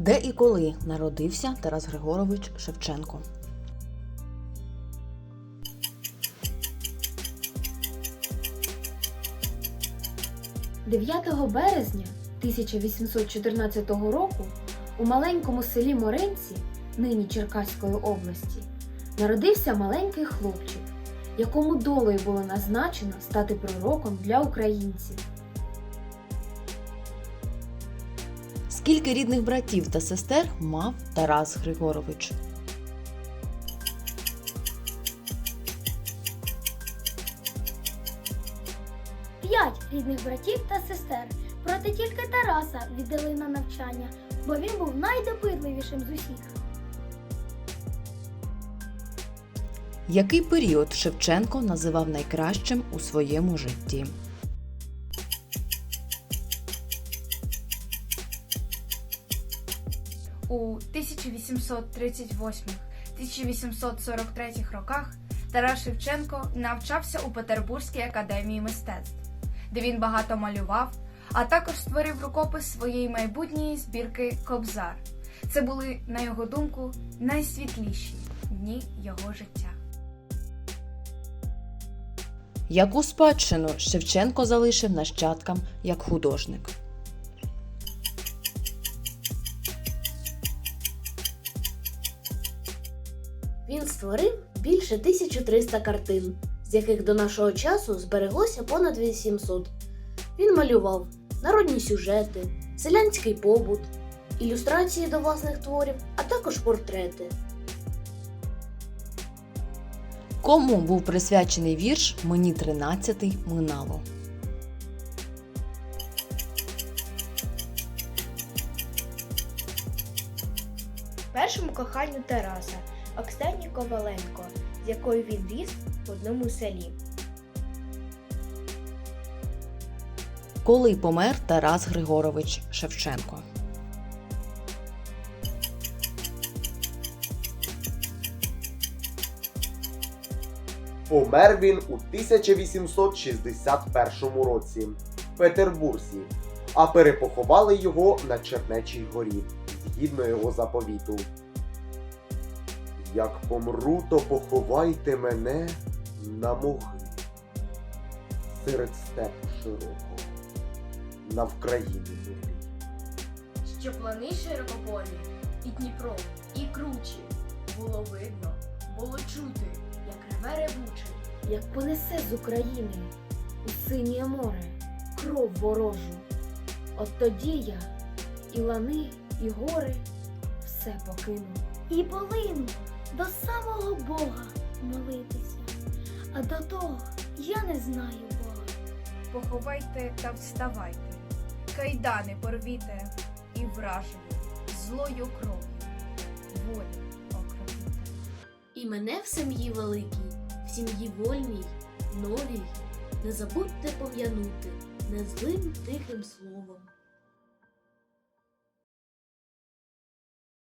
Де і коли народився Тарас Григорович Шевченко? 9 березня 1814 року у маленькому селі Моринці, нині Черкаської області, народився маленький хлопчик, якому долею було назначено стати пророком для українців. Скільки рідних братів та сестер мав Тарас Григорович? П'ять рідних братів та сестер. Проте тільки Тараса віддали на навчання, бо він був найдопитливішим з усіх. Який період Шевченко називав найкращим у своєму житті? У 1838-1843 роках Тарас Шевченко навчався у Петербурзькій академії мистецтв, де він багато малював, а також створив рукопис своєї майбутньої збірки Кобзар. Це були, на його думку, найсвітліші дні його життя. Яку спадщину Шевченко залишив нащадкам як художник? Він створив більше 1300 картин, з яких до нашого часу збереглося понад 800. Він малював народні сюжети, селянський побут, ілюстрації до власних творів, а також портрети. Кому був присвячений вірш Мені тринадцятий минало? першому коханню Тараса Оксані Коваленко, з якою він ріс в одному селі. Коли помер Тарас Григорович Шевченко? Помер він у 1861 році в Петербурзі, а перепоховали його на Чернечій горі згідно його заповіту. Як помру, то поховайте мене на могилі серед степу широкого, на Вкраїні землі. що плани широкополі, і Дніпро, і кручі. Було видно, було чути, як реве ревуче. Як понесе з України у синє море кров ворожу. От тоді я і лани, і гори все покину. І полину до самого Бога молитися. А до того я не знаю Бога. Поховайте та вставайте, кайдани порвіте і вражені злою кров'ю волі окропіте. І мене в сім'ї великій, в сім'ї вольній, новій, не забудьте пом'янути незлим тихим словом.